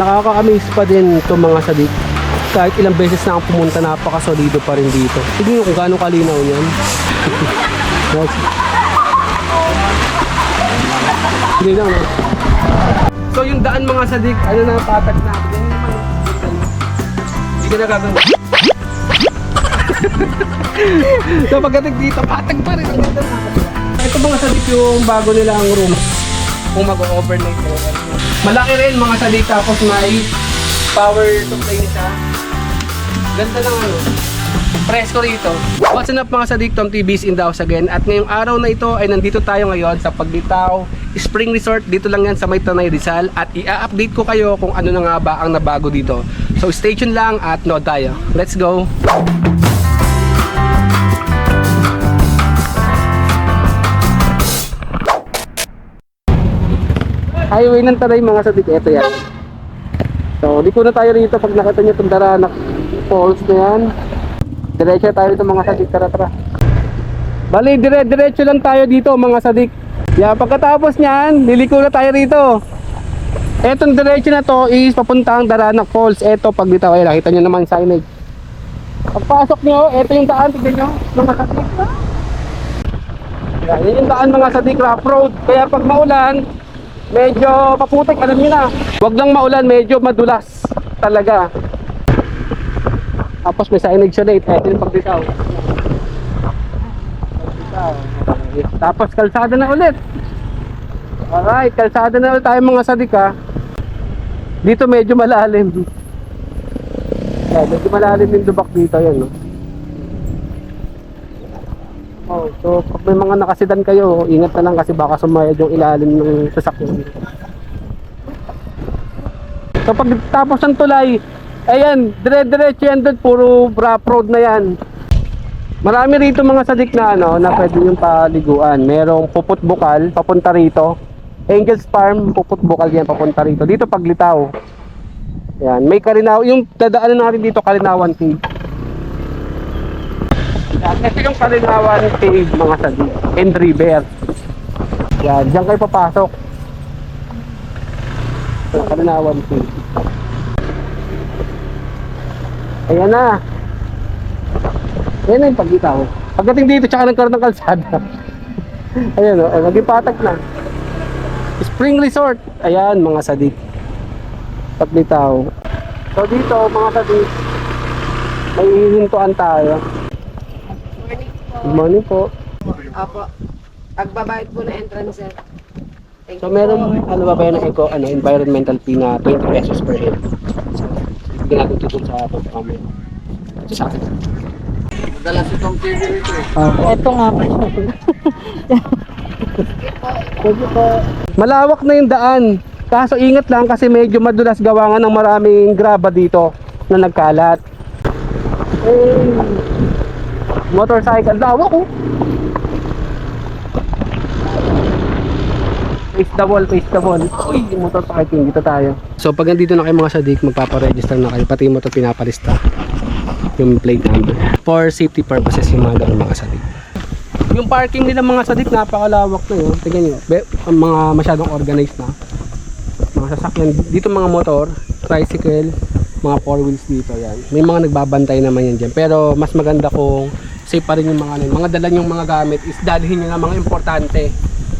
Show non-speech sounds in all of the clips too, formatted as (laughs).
nakaka-amaze pa din itong mga sadik. Kahit ilang beses na ako pumunta, napakasolido pa rin dito. Tignan nyo kung gaano kalinaw yan. (laughs) Yes. Hindi lang? So yung daan mga sadik, ano na patag na. Hindi ka nagagawin. (laughs) so pagdating dito, patag pa rin. Ang ganda na. Ito mga sadik yung bago nila ang room. Kung mag-overnight. Malaki rin mga sadik tapos may power supply nito. Ganda ng ano. Presko rito. What's up mga sadik, Tom TV's in the house again. At ngayong araw na ito ay nandito tayo ngayon sa Paglitaw Spring Resort. Dito lang yan sa May Tanay Rizal. At i-update ko kayo kung ano na nga ba ang nabago dito. So stay tuned lang at nood tayo. Let's go! Highway ng Tanay mga sadik. Ito yan. So, liko na tayo rito pag nakita nyo itong Daranak Falls na yan. Diretso tayo dito mga sadik. Tara, tara. Bali, dire diretso lang tayo dito mga sadik. Yeah, pagkatapos niyan, liliko na tayo rito. Etong diretso na to is papuntang Daranak Falls. Eto, pag dito, ay nakita nyo naman signage. Pagpasok nyo, eto yung daan, tignan nyo, mga sadik. Yan, yan yung daan mga sadik, rough road. Kaya pag maulan, medyo maputik, alam nyo na. Huwag lang maulan, medyo madulas talaga. Tapos may signage siya late, eto yung pagbitaw. Tapos kalsada na ulit. Alright, kalsada na ulit tayo mga sadik ha. Dito medyo malalim. Yeah, medyo malalim yung dubak dito yan no. Oh, so pag may mga nakasidan kayo, ingat na lang kasi baka sumayad yung ilalim ng sasakyan. So pag ng tulay, ayan, dire-diretso yan doon, puro road na yan. Marami rito mga sadik na ano, na pwede yung paliguan. Merong puput bukal, papunta rito. Angels Farm, puput bukal yan, papunta rito. Dito paglitaw. Yan, may Karinaw, yung dadaanan natin dito, Karinawan Cave. Yan, ito yung Karinawan Cave mga sadik. And River. Yan, diyan kayo papasok. Ito, Karinawan Cave. Ayan na. Ayan na yung paglitaw. Pagdating dito, tsaka nagkaroon ng kalsada. (laughs) Ayan o, oh, maging patag na. Spring Resort. Ayan, mga sadik. Paglitaw. So dito, mga sadik, may hihintuan tayo. Good morning po. Apo. Pagbabayad po na entrance, sir. Thank So you meron, ano ba ba yung eco, ano, environmental fee na 20 pesos per head. So, bigyan natin ito dun sa kami. Ito sa akin. Madalas itong TV nito eh. Ito nga po. Thank you po. Malawak na yung daan. Kaso ingat lang kasi medyo madulas gawa nga ng maraming graba dito na nagkalat. Eh, motorcycle. Lawak oh. Face the wall, face the wall. Uy, motor parking. Dito tayo. So pag nandito na kayo mga sadik, magpaparegister na kayo. Pati motor pinapalista. Yung plate number. For safety purposes yung mga ganun mga sadik. Yung parking nila mga sadik napakalawak na yun. Tingnan nyo, be, mga masyadong organized na. Mga sasakyan, dito mga motor, tricycle, mga four wheels dito yan. May mga nagbabantay naman yan dyan. Pero mas maganda kung safe pa rin yung mga ano, mga dala yung mga gamit is dalhin nyo na mga importante.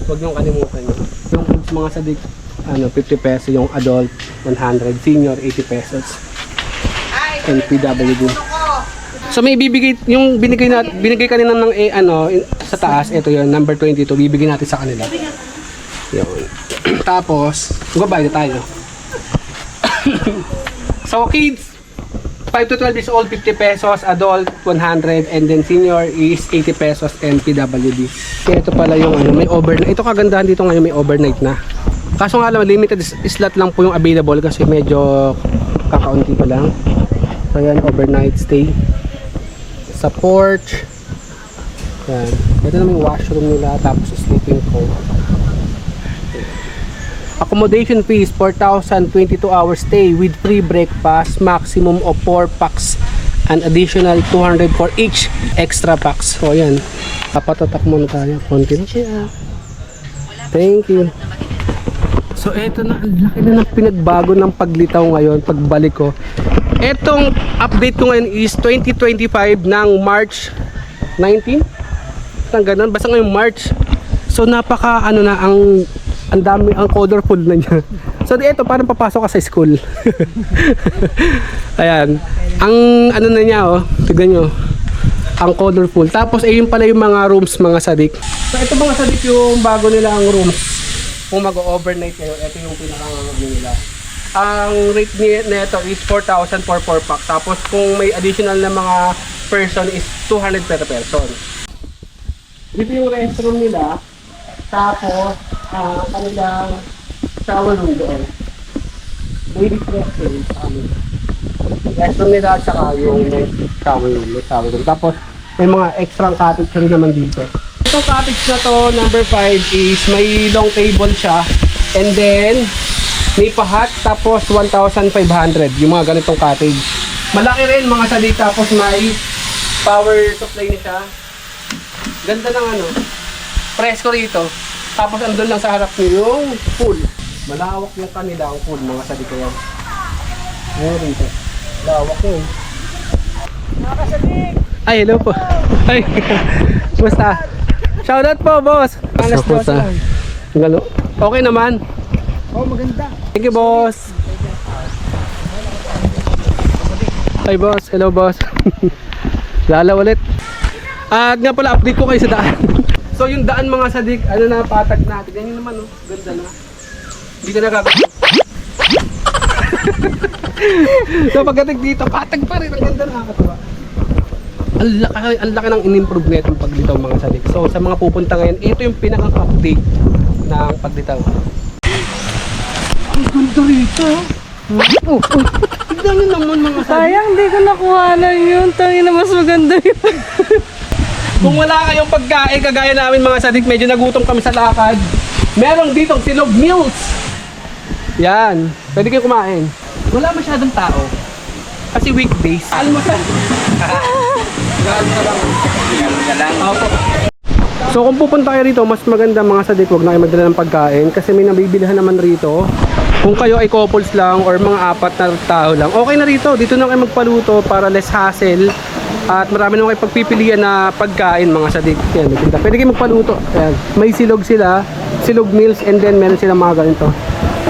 Huwag nyo kalimutan yun. Yung mga sadik, ano, 50 pesos yung adult, 100, senior, 80 pesos. And PWD. So may bibigay yung binigay na binigay kanina ng eh, ano sa taas ito yon number 22 bibigyan natin sa kanila. Yun. (clears throat) Tapos magbabayad tayo. (clears throat) (laughs) so kids 5 to 12 years old 50 pesos, adult 100 and then senior is 80 pesos and PWD. Kaya ito pala yung ano may overnight. Ito kagandahan dito ngayon may overnight na. Kaso nga lang limited slot lang po yung available kasi medyo kakaunti pa lang. So yan overnight stay sa porch. Yan. Ito naman yung washroom nila, tapos sleeping co. Accommodation fees, 4,000, 22 hour stay with free breakfast, maximum of 4 packs, an additional 200 for each extra packs. So, ayan. Papatatak muna tayo. Konti na siya. Thank you. So eto na, ang laki na ng pinagbago ng paglitaw ngayon, pagbalik ko. Etong update ko ngayon is 2025 ng March 19. Basta ganun, basta ngayong March. So napaka ano na ang ang dami ang colorful na niya. So di eto parang papasok ka sa school. (laughs) Ayan. Ang ano na niya oh, tignan nyo. Ang colorful. Tapos ayun pala yung mga rooms mga sadik. So ito mga sadik yung bago nila ang rooms. Kung mag-overnight kayo, ito yung pinakang ano nila. Ang rate ni nito is 4,000 for 4 pack. Tapos kung may additional na mga person is 200 per person. Dito yung restroom nila. Tapos, ah kanilang shower doon. Ladies restroom sa amin. Restroom nila at saka yung shower. May shower room. Tapos, may mga extra cottage rin naman dito. Itong cottage na to, number 5 is may long table siya. And then, may pahat tapos 1,500 yung mga ganitong cottage. Malaki rin mga sali tapos may power supply na. Ganda ng ano, presko rito. Tapos andun lang sa harap niyo yung pool. Malawak yung kanila ang pool mga sali ko yan. Ayun rito. Lawak yun. Ay, hello po. Ay, (laughs) basta. Shoutout po, boss. Alas po sa. Galo. Okay naman. Oh, maganda. Thank you, boss. Hi, boss. Hello, boss. (laughs) Lala ulit. At nga pala, update ko kayo sa daan. So, yung daan mga sadik, ano na, patag na. Tignan nyo naman, oh. Ganda na. Hindi ka nagagawa. (laughs) so, pagdating dito, patag pa rin. Ang ganda na nakakatawa. Ang laki, ang laki ng in-improve na itong paglitaw mga sadik. So, sa mga pupunta ngayon, ito yung pinaka-update ng paglitaw. Ang ganda rito. Oh, oh. Nyo naman mga sadik. Sayang, di ko nakuha na yun. Tangin na mas maganda yun. (laughs) Kung wala kayong pagkain, kagaya namin mga sadik, medyo nagutom kami sa lakad. Merong ditong silog meals. Yan. Pwede kayo kumain. Wala masyadong tao. Kasi weekdays. Almusal. Opo. So kung pupunta kayo rito, mas maganda mga sadik, huwag na kayo magdala ng pagkain kasi may nabibilihan naman rito. Kung kayo ay couples lang or mga apat na tao lang, okay na rito. Dito na kayo magpaluto para less hassle. At marami naman kayo pagpipilian na pagkain mga sadik. Yan. Pwede kayo magpaluto. Ayan. May silog sila, silog meals and then meron silang mga ganito.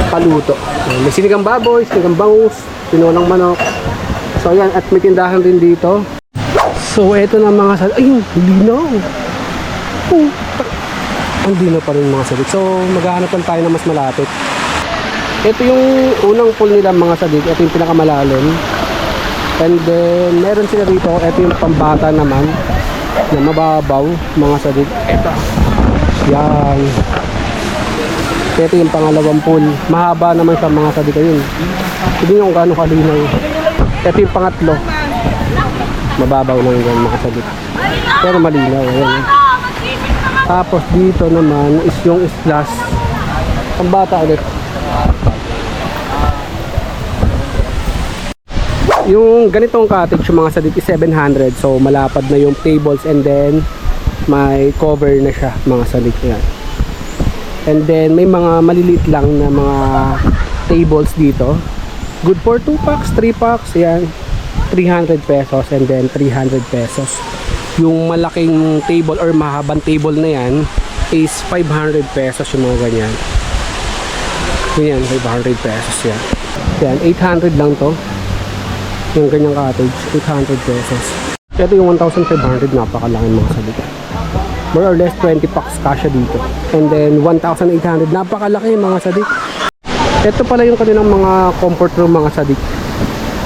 Paluto. Ayan. May sinigang baboy, sinigang bangus, tinolang manok. So ayan, at may tindahan rin dito. So eto na mga sadik. Ayun, linaw. Oh, ang dinaw pa rin mga sadik. So maghahanap lang tayo na mas malapit. Ito yung unang pool nila mga sadik. Ito yung pinakamalalim. And then, meron sila dito. Ito yung pambata naman. Na mababaw, mga sadik. Ito. Yan. Ito yung pangalawang pool. Mahaba naman sa mga sadik. Ayun. Hindi nyo kung gaano kalinaw. Ito yung pangatlo. Mababaw lang yung mga sadik. Pero malinaw. Ayan. Tapos dito naman is yung splash. Pambata ulit. Yung ganitong cottage, yung mga sadik is 700. So, malapad na yung tables and then may cover na siya, mga sadik yan. And then, may mga maliliit lang na mga tables dito. Good for 2 packs, 3 packs, yan. 300 pesos and then 300 pesos. Yung malaking table or mahabang table na yan is 500 pesos yung mga ganyan. Yan, 500 pesos yan. Yan, 800 lang to yung ganyang cottage 800 pesos. Ito yung 1,500 napakalaki mga salita more or less 20 packs kasha dito. And then 1,800 napakalaki mga sadik ito pala yung kanilang mga comfort room mga sadik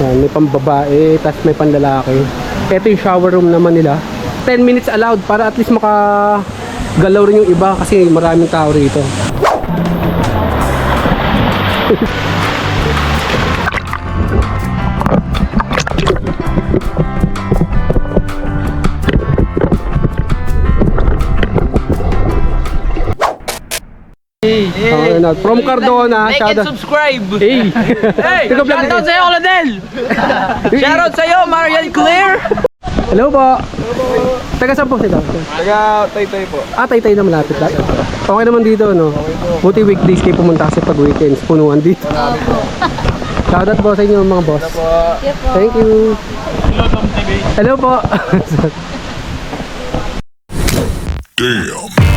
Yan, may pambabae tapos may panlalaki. Ito yung shower room naman nila. 10 minutes allowed para at least maka galaw rin yung iba kasi maraming tao rito (laughs) Okay na. From Cardona, Like shout and out. subscribe! Hey! Hey! Shoutout din. sa'yo, Oladel! Shoutout sa'yo, Marian Claire! Hello po. Taga saan po sila? Taga Taytay po. Ah, tay na malapit lang. Okay naman dito, no? Buti weekdays kayo pumunta kasi pag weekends, punuan dito. Shoutout po sa inyo mga boss. Thank you. Hello po. (laughs) Damn.